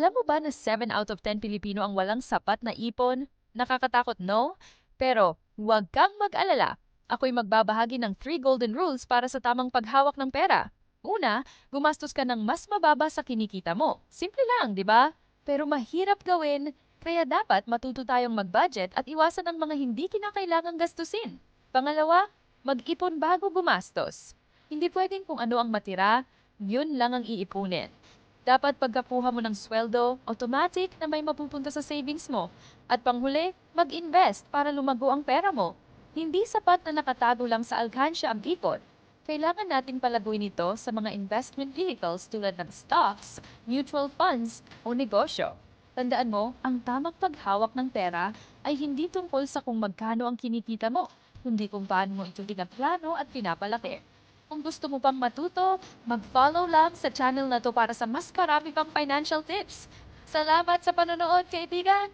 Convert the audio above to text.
Alam mo ba na 7 out of 10 Pilipino ang walang sapat na ipon? Nakakatakot, no? Pero huwag kang mag-alala. Ako'y magbabahagi ng 3 golden rules para sa tamang paghawak ng pera. Una, gumastos ka ng mas mababa sa kinikita mo. Simple lang, di ba? Pero mahirap gawin, kaya dapat matuto tayong mag-budget at iwasan ang mga hindi kinakailangang gastusin. Pangalawa, mag-ipon bago gumastos. Hindi pwedeng kung ano ang matira, yun lang ang iipunin. Dapat pagkakuha mo ng sweldo, automatic na may mapupunta sa savings mo. At panghuli, mag-invest para lumago ang pera mo. Hindi sapat na nakatago lang sa alkansya ang ipon. Kailangan natin palaguin ito sa mga investment vehicles tulad ng stocks, mutual funds, o negosyo. Tandaan mo, ang tamang paghawak ng pera ay hindi tungkol sa kung magkano ang kinikita mo, kundi kung paano mo ito pinaplano at pinapalaki. Kung gusto mo pang matuto, mag-follow lang sa channel na to para sa mas marami pang financial tips. Salamat sa panonood, kaibigan!